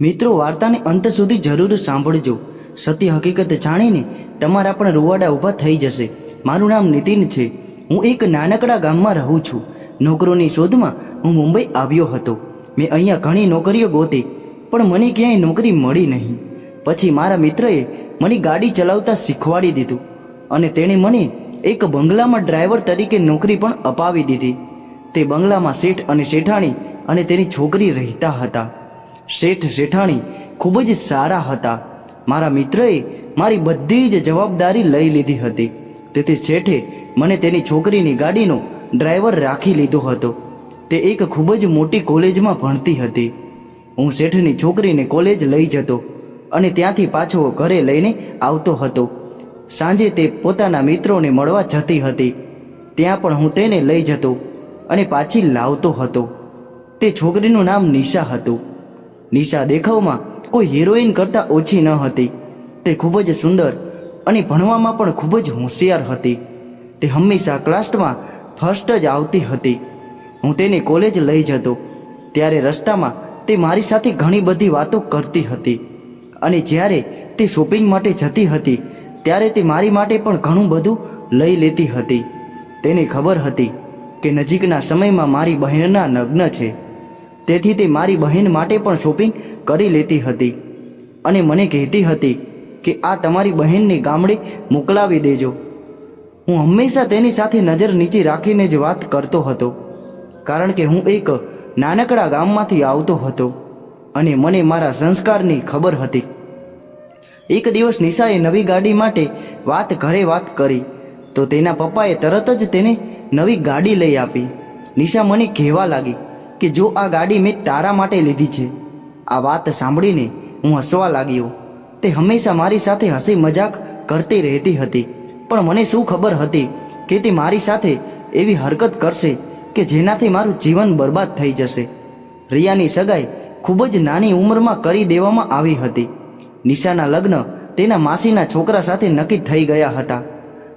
મિત્રો, વાર્તાને અંત સુધી જરૂર સાંભળજો. સત્ય હકીકત જાણીને તમારા પણ રૂવાડા ઊભા થઈ જશે. મારું નામ નીતિન છે. હું એક નાનકડા ગામમાં રહું છું. નોકરોની શોધમાં હું મુંબઈ આવ્યો હતો. મેં અહીંયા ઘણી નોકરીઓ ગોતી, પણ મને ક્યાંય નોકરી મળી નહીં. પછી મારા મિત્રએ મને ગાડી ચલાવતા શીખવાડી દીધું અને તેણે મને એક બંગલામાં ડ્રાઈવર તરીકે નોકરી પણ અપાવી દીધી. તે બંગલામાં શેઠ અને શેઠાણી અને તેની છોકરી રહેતા હતા. શેઠ શેઠાણી ખૂબ જ સારા હતા. મારા મિત્રએ મારી બધી જ જવાબદારી લઈ લીધી હતી. તેથી શેઠે મને તેની છોકરીની ગાડીનો ડ્રાઈવર રાખી લીધો હતો. તે એક ખૂબ જ મોટી કોલેજમાં ભણતી હતી. હું શેઠની છોકરીને કોલેજ લઈ જતો અને ત્યાંથી પાછો ઘરે લઈને આવતો હતો. સાંજે તે પોતાના મિત્રોને મળવા જતી હતી. ત્યાં પણ હું તેને લઈ જતો અને પાછી લાવતો હતો. તે છોકરીનું નામ નિશા હતું. નિશા દેખાવમાં કોઈ હિરોઈન કરતાં ઓછી ન હતી. તે ખૂબ જ સુંદર અને ભણવામાં પણ ખૂબ જ હોશિયાર હતી. તે હંમેશા ક્લાસમાં ફર્સ્ટ જ આવતી હતી. હું તેને કોલેજ લઈ જતો, ત્યારે રસ્તામાં તે મારી સાથે ઘણી બધી વાતો કરતી હતી. અને જ્યારે તે શોપિંગ માટે જતી હતી, ત્યારે તે મારી માટે પણ ઘણું બધું લઈ લેતી હતી. તેને ખબર હતી કે નજીકના સમયમાં મારી બહેનના નગ્ન છે. તેથી તે મારી બહેન માટે પણ શોપિંગ કરી લેતી હતી. અને મને કહેતી હતી કે આ તમારી બહેનને ગામડે મોકલાવી દેજો. હું હંમેશા તેની સાથે નજર નીચે રાખીને જ વાત કરતો હતો, કારણ કે હું એક નાનકડા ગામમાંથી આવતો હતો અને મને મારા સંસ્કારની ખબર હતી. એક દિવસ નિશાએ નવી ગાડી માટે વાત ઘરે વાત કરી, તો તેના પપ્પાએ તરત જ તેને નવી ગાડી લઈ આપી. નિશા મને કહેવા લાગી કે જો આ ગાડી મેં તારા માટે લીધી છે. આ વાત સાંભળીને હું હસવા લાગ્યો. તે હંમેશા મારી સાથે હસી મજાક કરતી રહેતી હતી. પણ મને શું ખબર હતી કે તે મારી સાથે એવી હરકત કરશે કે જેનાથી મારું જીવન બરબાદ થઈ જશે. રિયાની સગાઈ ખૂબ જ નાની ઉંમરમાં કરી દેવામાં આવી હતી. નિશાના લગ્ન તેના માસીના છોકરા સાથે નક્કી થઈ ગયા હતા.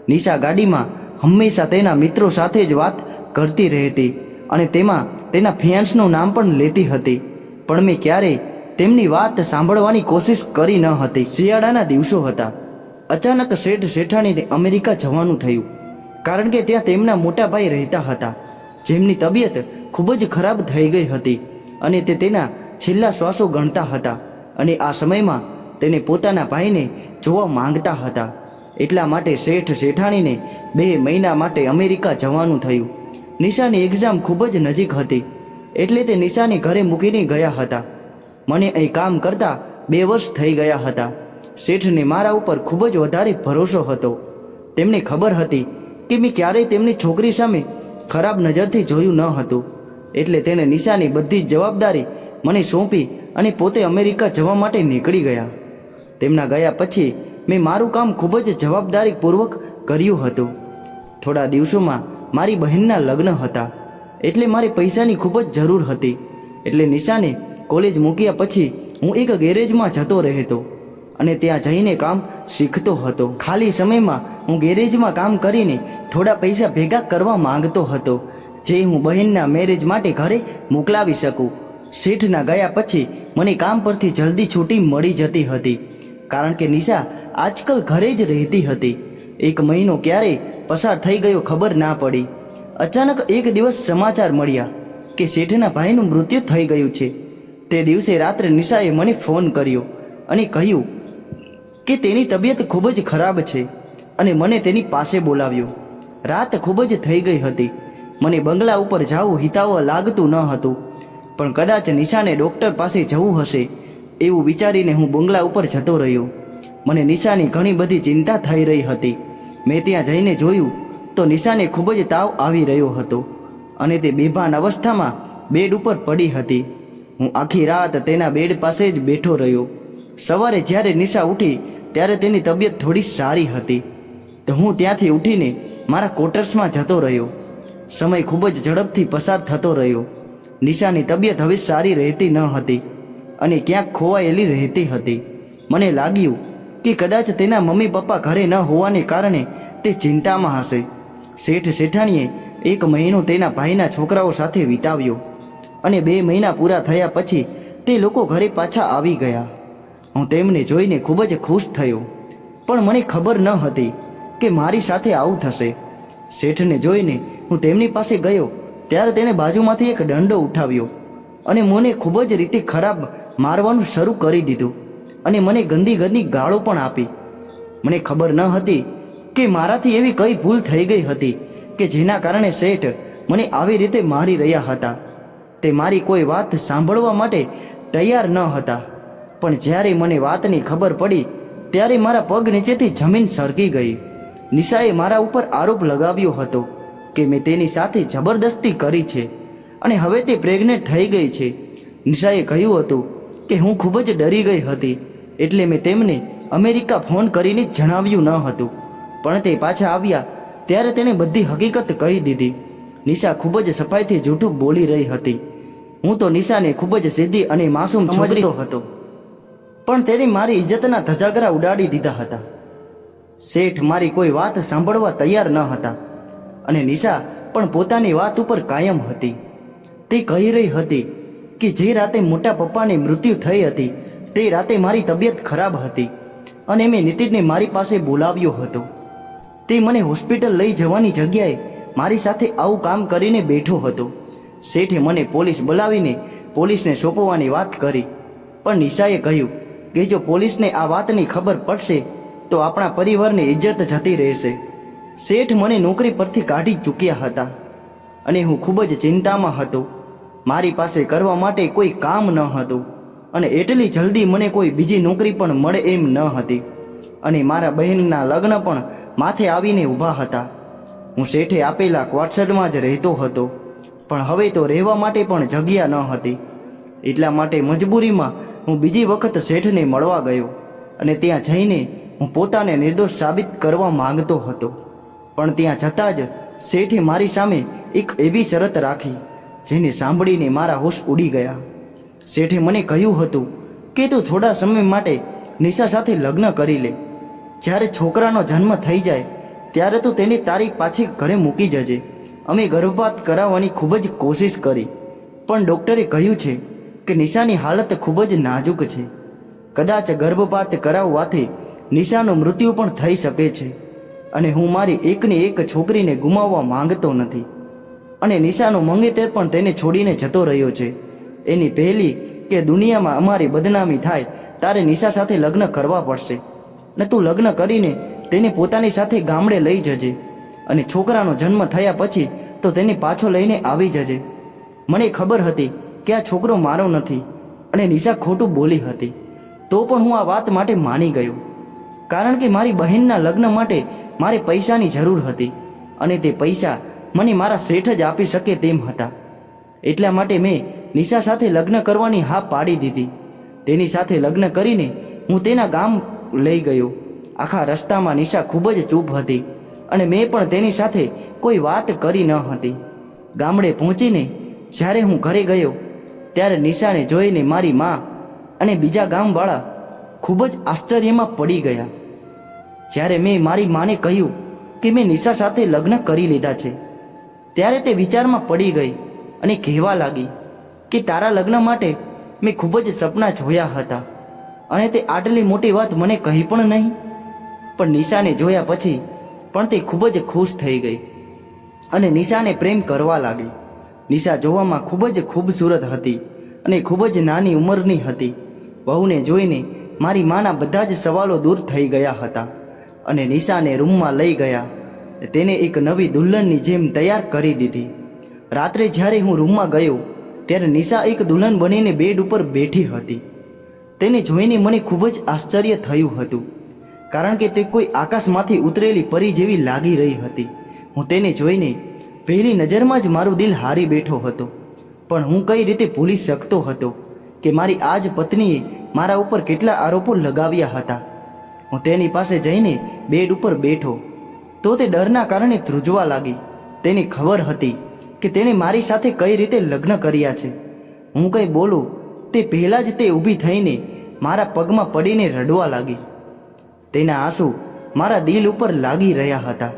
નિશા ગાડીમાં હંમેશા તેના મિત્રો સાથે જ વાત કરતી રહેતી. અને તેમાં તેના ફિયાન્સનું નામ પણ લેતી હતી. પણ મેં ક્યારેય તેમની વાત સાંભળવાની કોશિશ કરી ન હતી. શિયાળાના દિવસો હતા. અચાનક શેઠ શેઠાણીને અમેરિકા જવાનું થયું. કારણ કે ત્યાં તેમના મોટા ભાઈ રહેતા હતા. જેમની તબિયત ખૂબ જ ખરાબ થઈ ગઈ હતી અને તે તેના છેલ્લા શ્વાસો ગણતા હતા અને આ સમયમાં તેને પોતાના ભાઈને જોવા માંગતા હતા. એટલા માટે શેઠ શેઠાણીને બે મહિના માટે અમેરિકા જવાનું થયું. નિશાની એક્ઝામ ખૂબ જ નજીક હતી. એટલે તે નિશાની ઘરે મૂકીને ગયા હતા. મને અહીં કામ કરતા બે વર્ષ થઈ ગયા હતા. શેઠને મારા ઉપર ખૂબ જ વધારે ભરોસો હતો. તેમને ખબર હતી કે મેં ક્યારેય તેમની છોકરી સામે ખરાબ નજરથી જોયું ન હતું. એટલે તેને નિશાની બધી જ જવાબદારી મને સોંપી અને પોતે અમેરિકા જવા માટે નીકળી ગયા. તેમના ગયા પછી મેં મારું કામ ખૂબ જ જવાબદારીપૂર્વક કર્યું હતું. થોડા દિવસોમાં મારી બહેનના લગ્ન હતા. એટલે મારે પૈસાની ખૂબ જ જરૂર હતી. એટલે નિશાને કોલેજ મૂક્યા પછી હું એક ગેરેજમાં જતો રહેતો અને ત્યાં જઈને કામ શીખતો હતો. ખાલી સમયમાં હું ગેરેજમાં કામ કરીને થોડા પૈસા ભેગા કરવા માંગતો હતો, જે હું બહેનના મેરેજ માટે ઘરે મોકલાવી શકું. શેઠના ગયા પછી મને કામ પરથી જલ્દી છૂટી મળી જતી હતી. કારણ કે નિશા આજકાલ ઘરે જ રહેતી હતી. એક મહિનો ક્યારે પસાર થઈ ગયો ખબર ના પડી. અચાનક એક દિવસ સમાચાર મળ્યા કે શેઠના ભાઈનું મૃત્યુ થઈ ગયું છે. તે દિવસે રાત્રે નિશાએ મને ફોન કર્યો અને કહ્યું કે તેની તબિયત ખૂબ જ ખરાબ છે અને મને તેની પાસે બોલાવ્યો. રાત ખૂબ જ થઈ ગઈ હતી. મને બંગલા ઉપર જવું હિતાવહ લાગતું ન હતું. પણ કદાચ નિશાને ડૉક્ટર પાસે જવું હશે એવું વિચારીને હું બંગલા ઉપર જતો રહ્યો. મને નિશાની ઘણી બધી ચિંતા થઈ રહી હતી. મેં ત્યાં જઈને જોયું તો નિશાને ખૂબ જ તાવ આવી રહ્યો હતો અને તે બેભાન અવસ્થામાં બેડ ઉપર પડી હતી. હું આખી રાત તેના બેડ પાસે જ બેઠો રહ્યો. સવારે જ્યારે નિશા ઉઠી ત્યારે તેની તબિયત થોડી સારી હતી. તો હું ત્યાંથી ઉઠીને મારા ક્વાર્ટર્સમાં જતો રહ્યો. સમય ખૂબ જ ઝડપથી પસાર થતો રહ્યો. નિશાની તબિયત હવે સારી રહેતી ન હતી અને ક્યાંક ખોવાયેલી રહેતી હતી. મને લાગ્યું કે કદાચ તેના મમ્મી પપ્પા ઘરે ન હોવાને કારણે તે ચિંતામાં હશે. શેઠ શેઠાણીએ એક મહિનો તેના ભાઈના છોકરાઓ સાથે વિતાવ્યો અને બે મહિના પૂરા થયા પછી તે લોકો ઘરે પાછા આવી ગયા. હું તેમને જોઈને ખૂબ જ ખુશ થયો. પણ મને ખબર ન હતી કે મારી સાથે આવું થશે. શેઠને જોઈને હું તેમની પાસે ગયો, ત્યારે તેણે બાજુમાંથી એક દંડો ઉઠાવ્યો અને મને ખૂબ જ રીતે ખરાબ મારવાનું શરૂ કરી દીધું. અને મને ગંદી ગંદી ગાળો પણ આપી. મને ખબર ન હતી કે મારાથી એવી કઈ ભૂલ થઈ ગઈ હતી કે જેના કારણે શેઠ મને આવી રીતે મારી રહ્યા હતા. તે મારી કોઈ વાત સાંભળવા માટે તૈયાર ન હતા. પણ જ્યારે મને વાતની ખબર પડી, ત્યારે મારા પગ નીચેથી જમીન સરકી ગઈ. નિશાએ મારા ઉપર આરોપ લગાવ્યો હતો કે મેં તેની સાથે જબરદસ્તી કરી છે અને હવે તે પ્રેગ્નેન્ટ થઈ ગઈ છે. નિશાએ કહ્યું હતું કે હું ખૂબ જ ડરી ગઈ હતી. એટલે મેં તેમને અમેરિકા ફોન કરીને જણાવ્યું ન હતું. પણ તે પાછા આવ્યા ત્યારે તેણે બધી હકીકત કહી દીધી. નિશા ખૂબ જ સફાઈથી જૂઠું બોલી રહી હતી. હું તો નિશાને ખૂબ જ સીધી અને માસૂમ સમજતો હતો. પણ તેણે મારી ઇજ્જતના ધજાગરા ઉડાડી દીધા હતા. શેઠ મારી કોઈ વાત સાંભળવા તૈયાર ન હતા. અને નિશા પણ પોતાની વાત ઉપર કાયમ હતી. તે કહી રહી હતી કે જે રાતે મોટા પપ્પાની મૃત્યુ થઈ હતી તે રાતે મારી તબિયત ખરાબ હતી અને મેં નીતિનને મારી પાસે બોલાવ્યો હતો. તે મને હોસ્પિટલ લઈ જવાની જગ્યાએ મારી સાથે આવું કામ કરીને બેઠો હતો. શેઠે મને પોલીસ બોલાવીને પોલીસને સોંપવાની વાત કરી, પણ નિશાએ કહ્યું કે જો પોલીસને આ વાતની ખબર પડશે, તો આપણા પરિવારની ઇજ્જત જતી રહેશે. શેઠ મને નોકરી પરથી કાઢી ચૂક્યા હતા અને હું ખૂબ જ ચિંતામાં હતો. મારી પાસે કરવા માટે કોઈ કામ ન હતું. અને એટલી જલ્દી મને કોઈ બીજી નોકરી પણ મળે એમ ન હતી. અને મારા બહેનના લગ્ન પણ માથે આવીને ઊભા હતા. હું શેઠે આપેલા ક્વાર્ટસરમાં જ રહેતો હતો. પણ હવે તો રહેવા માટે પણ જગ્યા ન હતી. એટલા માટે મજબૂરીમાં હું બીજી વખત શેઠને મળવા ગયો અને ત્યાં જઈને હું પોતાને નિર્દોષ સાબિત કરવા માંગતો હતો. પણ ત્યાં જતાં જ શેઠે મારી સામે એક એવી શરત રાખી, જેને સાંભળીને મારા હોશ ઉડી ગયા. શેઠે મને કહ્યું હતું કે તું થોડા સમય માટે નિશા સાથે લગ્ન કરી લે. જ્યારે છોકરાનો જન્મ થઈ જાય, ત્યારે તું તેને તારી પાછી ઘરે મૂકી જજે. અમે ગર્ભપાત કરાવવાની ખૂબ જ કોશિશ કરી, પણ ડૉક્ટરે કહ્યું છે કે નિશાની હાલત ખૂબ જ નાજુક છે. કદાચ ગર્ભપાત કરાવવાથી નિશાનું મૃત્યુ પણ થઈ શકે છે અને હું મારી એકની એક છોકરીને ગુમાવવા માંગતો નથી. અને નિશાનો મંગેતર પણ તેને છોડીને જતો રહ્યો છે. એની પહેલી કે દુનિયામાં અમારી બદનામી થાય, તારે નિશા સાથે લગ્ન કરવા પડશે. ને તું લગ્ન કરીને તેને પોતાની સાથે ગામડે લઈ જજે અને છોકરાનો જન્મ થયા પછી તો તેને પાછો લઈને આવી જજે. મને ખબર હતી કે આ છોકરો મારો નથી અને નિશા ખોટું બોલી હતી. તો પણ હું આ વાત માટે માની ગયો. કારણ કે મારી બહેનના લગ્ન માટે મારે પૈસાની જરૂર હતી અને તે પૈસા મને મારા શેઠ જ આપી શકે તેમ હતા. એટલા માટે મેં નિશા સાથે લગ્ન કરવાની હા પાડી દીધી. તેની સાથે લગ્ન કરીને હું તેના ગામ લઈ ગયો. આખા રસ્તામાં નિશા ખૂબ જ ચૂપ હતી અને મેં પણ તેની સાથે કોઈ વાત કરી ન હતી. ગામડે પહોંચીને જ્યારે હું ઘરે ગયો, ત્યારે નિશાને જોઈને મારી મા અને બીજા ગામવાળા ખૂબ જ આશ્ચર્યમાં પડી ગયા. જ્યારે મેં મારી માને કહ્યું કે મેં નિશા સાથે લગ્ન કરી લીધા છે, ત્યારે તે વિચારમાં પડી ગઈ અને કહેવા લાગી કે તારા લગ્ન માટે મેં ખૂબ જ સપના જોયા હતા. અને તે આટલી મોટી વાત મને કહી પણ નહીં. પણ નિશાને જોયા પછી પણ તે ખૂબ જ ખુશ થઈ ગઈ. અને નિશાને પ્રેમ કરવા લાગી. નિશા જોવામાં ખૂબ જ ખૂબસૂરત હતી અને ખૂબ જ નાની ઉંમરની હતી. વહુને જોઈને મારી માના બધા જ સવાલો દૂર થઈ ગયા હતા. અને નિશાને રૂમમાં લઈ ગયા. તેને એક નવી દુલ્હનની જેમ તૈયાર કરી દીધી. રાત્રે જ્યારે હું રૂમમાં ગયો ત્યારે નિશા એક દુલ્હન બનીને બેડ ઉપર બેઠી હતી. તેને જોઈને મને ખૂબ જ આશ્ચર્ય થયું હતું, કારણ કે તે કોઈ આકાશમાંથી ઉતરેલી પરી જેવી લાગી રહી હતી. હું તેને જોઈને પહેલી નજરમાં જ મારું દિલ હારી બેઠો હતો, પણ હું કઈ રીતે ભૂલી શકતો હતો કે મારી આ જ પત્નીએ મારા ઉપર કેટલા આરોપો લગાવ્યા હતા. હું તેની પાસે જઈને બેડ ઉપર બેઠો, તો તે ડરના કારણે ધ્રુજવા લાગી. તેની ખબર હતી કે તેણે મારી સાથે કઈ રીતે લગ્ન કર્યા છે? હું કંઈ બોલું, તે પહેલાં જ તે ઊભી થઈને મારા પગમાં પડીને રડવા લાગી. તેના આંસુ મારા દિલ ઉપર લાગી રહ્યા હતા,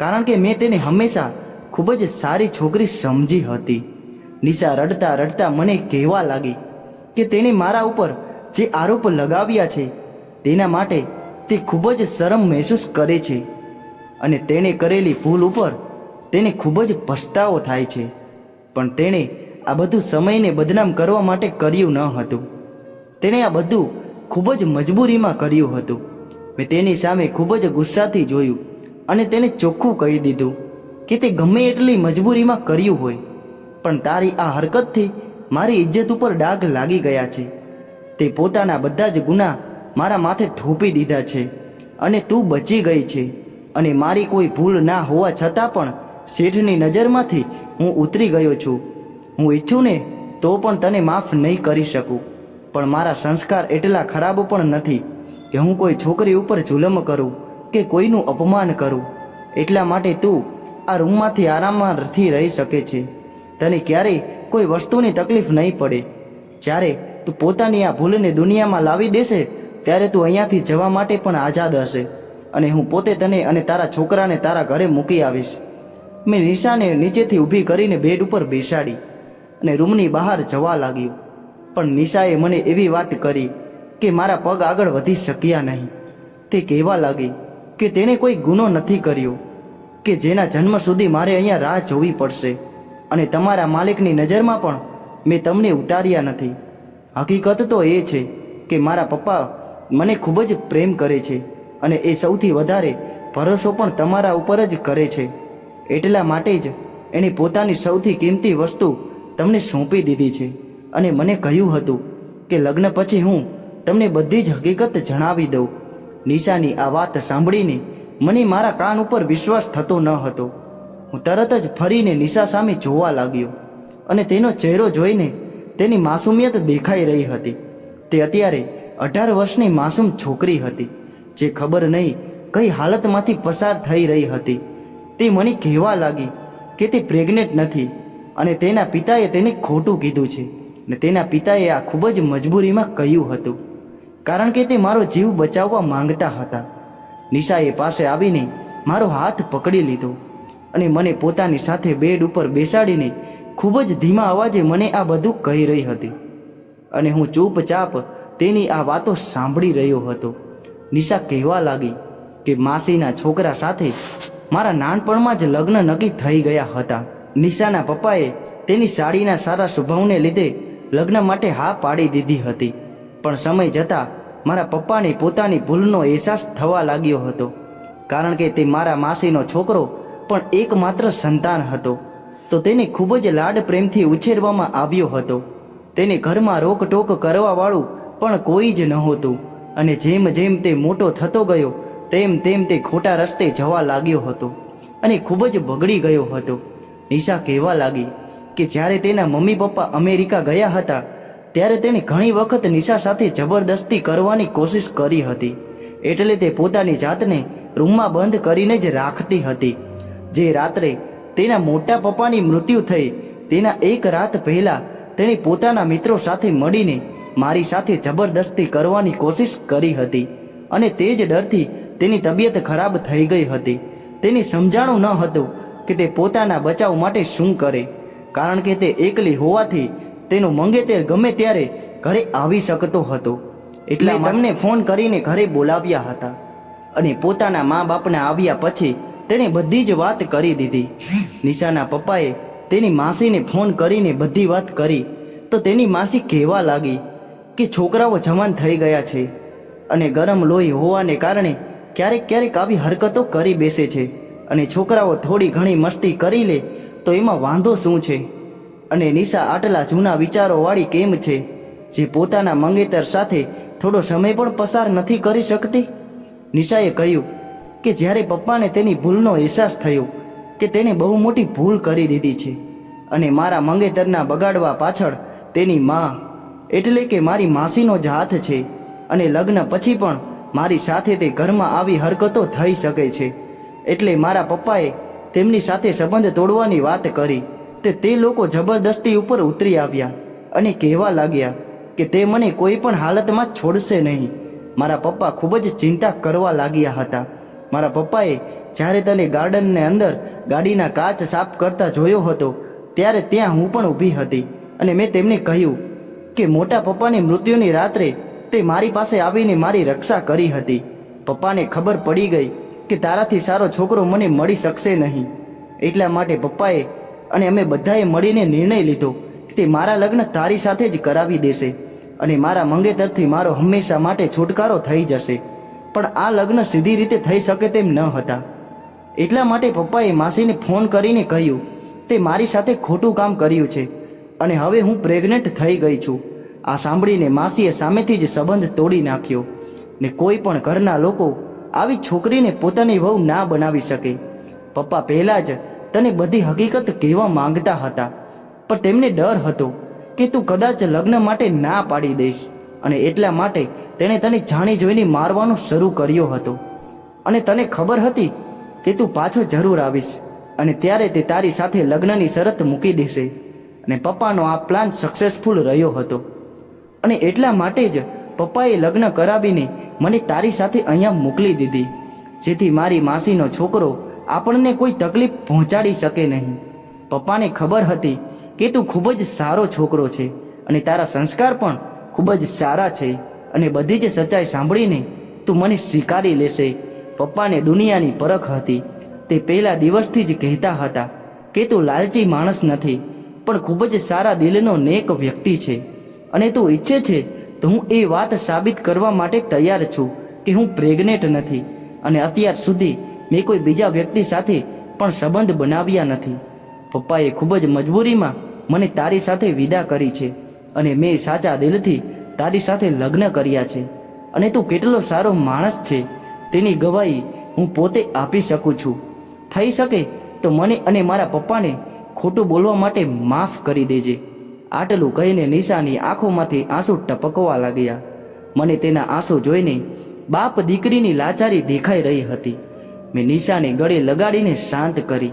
કારણ કે મેં તેને હંમેશા ખૂબ જ સારી છોકરી સમજી હતી. નિશા રડતા રડતા મને કહેવા લાગી કે તેણે મારા ઉપર જે આરોપ લગાવ્યા છે, તેના માટે તે ખૂબ જ શરમ મહેસૂસ કરે છે અને તેણે કરેલી ભૂલ ઉપર તેને ખૂબ જ પછતાવો થાય છે. પણ તેણે આ બધું સમયને બદનામ કરવા માટે કર્યું ન હતું. તેણે આ બધું ખૂબ જ મજબૂરીમાં કર્યું હતું. મેં તેની સામે ખૂબ જ ગુસ્સાથી જોયું અને તેને ચોખ્ખું કહી દીધું કે તે ગમે એટલી મજબૂરીમાં કર્યું હોય. પણ તારી આ હરકતથી મારી ઇજ્જત ઉપર ડાઘ લાગી ગયા છે. તે પોતાના બધા જ ગુના મારા માથે થોપી દીધા છે અને તું બચી ગઈ છે અને મારી કોઈ ભૂલ ના હોવા છતાં પણ શેઠની નજરમાંથી હું ઉતરી ગયો છું. હું ઈચ્છું ને તો પણ તને માફ નહીં કરી શકું. પણ મારા સંસ્કાર એટલા ખરાબ પણ નથી કે હું કોઈ છોકરી ઉપર જુલમ કરું કે કોઈનું અપમાન કરું. એટલા માટે તું આ રૂમમાંથી આરામમાં નથી રહી શકે છે. તને ક્યારેય કોઈ વસ્તુની તકલીફ નહીં પડે. જ્યારે તું પોતાની આ ભૂલને દુનિયામાં લાવી દેશે, ત્યારે તું અહીંયાથી જવા માટે પણ આઝાદ હશે. અને હું પોતે તને અને તારા છોકરાને તારા ઘરે મૂકી આવીશ. મેં નિશાને નીચેથી ઊભી કરીને બેડ ઉપર બેસાડી અને રૂમની બહાર જવા લાગ્યો. પણ નિશાએ મને એવી વાત કરી કે મારા પગ આગળ વધી શક્યા નહીં. તે કહેવા લાગી કે તેણે કોઈ ગુનો નથી કર્યો, કે જેના જન્મ સુધી મારે અહીંયા રાહ જોવી પડશે અને તમારા માલિકની નજરમાં પણ મેં તમને ઉતાર્યા નથી. હકીકત તો એ છે કે મારા પપ્પા મને ખૂબ જ પ્રેમ કરે છે અને એ સૌથી વધારે ભરોસો પણ તમારા ઉપર જ કરે છે. એટલા માટે જ એણે પોતાની સૌથી કિંમતી વસ્તુ તમને સોંપી દીધી છે. અને મને કહ્યું હતું કે લગ્ન પછી હું તમને બધી જ હકીકત જણાવી દઉં. નિશાની આ વાત સાંભળીને મને મારા કાન ઉપર વિશ્વાસ થતો ન હતો. હું તરત જ ફરીને નિશા સામે જોવા લાગ્યો અને તેનો ચહેરો જોઈને તેની માસુમિયત દેખાઈ રહી હતી. તે અત્યારે અઢાર વર્ષની માસૂમ છોકરી હતી, જે ખબર નહીં કઈ હાલતમાંથી પસાર થઈ રહી હતી. તે મને કહેવા લાગી કે તે પ્રેગ્નેન્ટ નથી અને તેના પિતાએ તેને ખોટું કીધું છે ને તેના પિતાએ આ ખૂબ જ મજબૂરીમાં કહ્યું હતું કારણ કે તે મારો જીવ બચાવવા માંગતા હતા. નિશાએ પાસે આવીને મારો હાથ પકડી લીધો અને મને પોતાની સાથે બેડ ઉપર બેસાડીને ખૂબ જ ધીમા અવાજે મને આ બધું કહી રહી હતી અને હું ચૂપચાપ તેની આ વાતો સાંભળી રહ્યો હતો. નિશા કહેવા લાગી કે માસીના છોકરા સાથે મારા નાનપણમાં જ લગ્ન નક્કી થઈ ગયા હતા. નિશાના પપ્પાએ તેની સાડીના સારા સ્વભાવને લીધે લગ્ન માટે હા પાડી દીધી હતી. પણ સમય જતાં મારા પપ્પાને પોતાની ભૂલનો અહેસાસ થવા લાગ્યો હતો. કારણ કે તે મારા માસીનો છોકરો પણ એકમાત્ર સંતાન હતો. તો તેને ખૂબ જ લાડ પ્રેમથી ઉછેરવામાં આવ્યો હતો. તેને ઘરમાં રોકટોક કરવાવાળું પણ કોઈ જ નહોતું. અને જેમ જેમ તે મોટો થતો ગયો તેમ તેમ તે ખોટા રસ્તે જવા લાગ્યો હતો અને ખૂબ જ બગડી ગયો હતો. નિશા કહેવા લાગી કે જ્યારે તેના મમ્મી પપ્પા અમેરિકા ગયા હતા, ત્યારે તેણે ઘણી વખત નિશા સાથે જબરદસ્તી કરવાની કોશિશ કરી હતી. એટલે તે પોતાની જાતને રૂમમાં બંધ કરીને જ રાખતી હતી. જે રાત્રે તેના મોટા પપ્પાની મૃત્યુ થઈ, તેના એક રાત પહેલા તેણે પોતાના મિત્રો સાથે મળીને મારી સાથે જબરદસ્તી કરવાની કોશિશ કરી હતી અને તે જ ડરથી તેની તબિયત ખરાબ થઈ ગઈ હતી. તેની સમજાણું ન હતું કે તે પોતાના બચાવ માટે શું કરે કારણ કે તે એકલી હોવાથી તેનો મંગેતર ગમે ત્યારે ઘરે આવી શકતો હતો. એટલે તમને ફોન કરીને ઘરે બોલાવ્યા હતા અને પોતાના મા બાપના આવ્યા પછી તેણે બધી જ વાત કરી દીધી. નિશાના પપ્પાએ તેની માસીને ફોન કરીને બધી વાત કરી. તો તેની માસી કહેવા લાગી કે છોકરાઓ જવાન થઈ ગયા છે અને ગરમ લોહી હોવાને કારણે ક્યારેક ક્યારેક આવી હરકતો કરી બેસે છે અને છોકરાઓ થોડી ઘણી મસ્તી કરી લે તો એમાં વાંધો શું છે? અને નિશા આટલા જૂના વિચારોવાળી કેમ છે, જે પોતાના મંગેતર સાથે થોડો સમય પણ પસાર નથી કરી શકતી? નિશાએ કહ્યું કે જ્યારે પપ્પાને તેની ભૂલનો અહેસાસ થયો કે તેણે બહુ મોટી ભૂલ કરી દીધી છે અને મારા મંગેતરના બગાડવા પાછળ તેની મા, એટલે કે મારી માસીનો જ હાથ છે અને લગ્ન પછી પણ મારી સાથે તે ઘરમાં આવી હરકતો થઈ શકે છે. એટલે મારા પપ્પાએ તેમની સાથે સંબંધ તોડવાની વાત કરી. તે તે લોકો જબરદસ્તી ઉપર ઉતરી આવ્યા અને કહેવા લાગ્યા કે તે મને કોઈ પણ હાલતમાં છોડશે નહીં. મારા પપ્પા ખૂબ જ ચિંતા કરવા લાગ્યા હતા. મારા પપ્પાએ જ્યારે તને ગાર્ડનને અંદર ગાડીના કાચ સાફ કરતા જોયો હતો, ત્યારે ત્યાં હું પણ ઊભી હતી અને મેં તેમને કહ્યું કે મોટા પપ્પાની મૃત્યુની રાત્રે તે મારી પાસે આવીને મારી રક્ષા કરી હતી. પપ્પાને ખબર પડી ગઈ કે તારાથી સારો છોકરો મને મળી શકશે નહીં. એટલા માટે પપ્પાએ અને અમે બધાએ મળીને નિર્ણય લીધો કે તે મારા લગ્ન તારી સાથે જ કરાવી દેશે અને મારા મંગેતરથી મારો હંમેશા માટે છુટકારો થઈ જશે. પણ આ લગ્ન સીધી રીતે થઈ શકે તેમ ન હતા. એટલા માટે પપ્પાએ માસીને ફોન કરીને કહ્યું, તે મારી સાથે ખોટું કામ કર્યું છે અને હવે હું પ્રેગ્નેન્ટ થઈ ગઈ છું. આ સાંભળીને માસીએ સામેથી જ સંબંધ તોડી નાખ્યો ને કોઈ પણ ઘરના લોકો આવી છોકરીને પોતાની વહુ ના બનાવી શકે. પપ્પા પહેલા જ તને બધી હકીકત કહેવા માંગતા હતા, પણ તેમને ડર હતો કે તું કદાચ લગ્ન માટે ના પાડી દઈશ અને એટલા માટે તેણે તને જાણી જોઈને મારવાનું શરૂ કર્યો હતો. અને તને ખબર હતી કે તું પાછો જરૂર આવીશ અને ત્યારે તે તારી સાથે લગ્નની શરત મૂકી દેશે. અને પપ્પાનો આ પ્લાન સક્સેસફુલ રહ્યો હતો. અને એટલા માટે જ પપ્પાએ લગ્ન કરાવીને મને તારી સાથે અહીંયા મોકલી દીધી, જેથી મારી માસીનો છોકરો આપણને કોઈ તકલીફ પહોંચાડી શકે નહીં. પપ્પાને ખબર હતી કે તું ખૂબ જ સારો છોકરો છે અને તારા સંસ્કાર પણ ખૂબ જ સારા છે અને બધી જ સચ્ચાઈ સાંભળીને તું મને સ્વીકારી લેશે. પપ્પાને દુનિયાની પરખ હતી. તે પહેલા દિવસથી જ કહેતા હતા કે તું લાલચી માણસ નથી, પણ ખૂબ જ સારા દિલનો નેક વ્યક્તિ છે. અને તું ઈચ્છે છે તો હું એ વાત સાબિત કરવા માટે તૈયાર છું કે હું પ્રેગ્નેન્ટ નથી અને અત્યાર સુધી મેં કોઈ બીજા વ્યક્તિ સાથે પણ સંબંધ બનાવ્યા નથી. પપ્પાએ ખૂબ જ મજબૂરીમાં મને તારી સાથે વિદા કરી છે અને મેં સાચા દિલથી તારી સાથે લગ્ન કર્યા છે. અને તું કેટલો સારો માણસ છે તેની ગવાહી હું પોતે આપી શકું છું. થઈ શકે તો મને અને મારા પપ્પાને ખોટું બોલવા માટે માફ કરી દેજે. આટલું કહીને નિશાની આંખોમાંથી આંસુ ટપકવા લાગ્યા. મને તેના આંસુ જોઈને બાપ દીકરીની લાચારી દેખાઈ રહી હતી. મેં નિશાને ગળે લગાડીને શાંત કરી.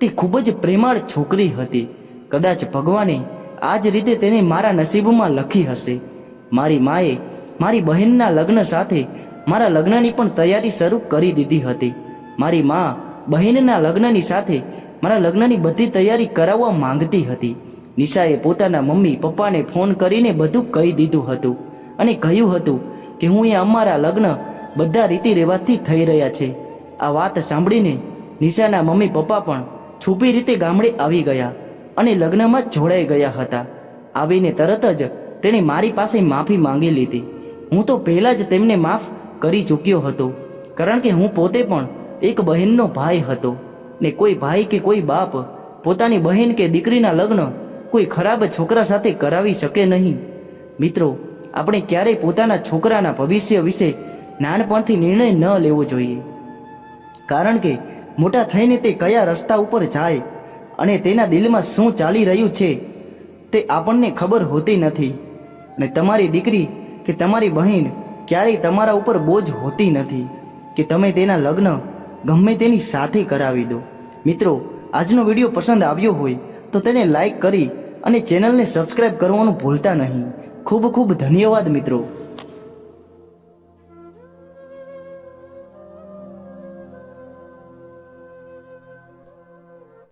તે ખૂબ જ પ્રેમાળ છોકરી હતી. કદાચ ભગવાને આ જ રીતે તેને મારા નસીબમાં લખી હશે. મારી માએ મારી બહેનના લગ્ન સાથે મારા લગ્નની પણ તૈયારી શરૂ કરી દીધી હતી. મારી મા બહેનના લગ્નની સાથે મારા લગ્નની બધી તૈયારી કરાવવા માંગતી હતી. નિશાએ પોતાના મમ્મી પપ્પાને ફોન કરીને બધું કહી દીધું હતું અને કહ્યું હતું કે હું એ અમારા લગ્ન બધા રીતિ રિવાજથી થઈ રહ્યા છે. આ વાત સાંભળીને નિશાના મમ્મી પપ્પા પણ છુપી રીતે ગામડે આવી ગયા અને લગ્નમાં જોડાઈ ગયા હતા. આવીને તરત જ તેણે મારી પાસે માફી માંગી લીધી. હું તો પહેલાં જ તેમને માફ કરી ચૂક્યો હતો, કારણ કે હું પોતે પણ એક બહેનનો ભાઈ હતો ને કોઈ ભાઈ કે કોઈ બાપ પોતાની બહેન કે દીકરીના લગ્ન કોઈ ખરાબ છોકરા સાથે કરાવી શકે નહીં. મિત્રો, આપણે ક્યારેય પોતાના છોકરાના ભવિષ્ય વિશે નાનપણથી નિર્ણય ન લેવો જોઈએ. કારણ કે, મોટા થઈને તે કયા રસ્તા ઉપર જાય અને તેના દિલમાં શું ચાલી રહ્યું છે, તે આપણને ખબર હોતી નથી. અને તમારી દીકરી કે તમારી બહેન ક્યારેય તમારા ઉપર બોજ હોતી નથી કે તમે તેના લગ્ન ગમે તેની સાથે કરાવી દો. મિત્રો, આજનો વીડિયો પસંદ આવ્યો હોય તો તેને લાઈક કરી અને ચેનલને સબસ્ક્રાઈબ કરવાનું ભૂલતા નહીં ખૂબ ખૂબ ધન્યવાદ મિત્રો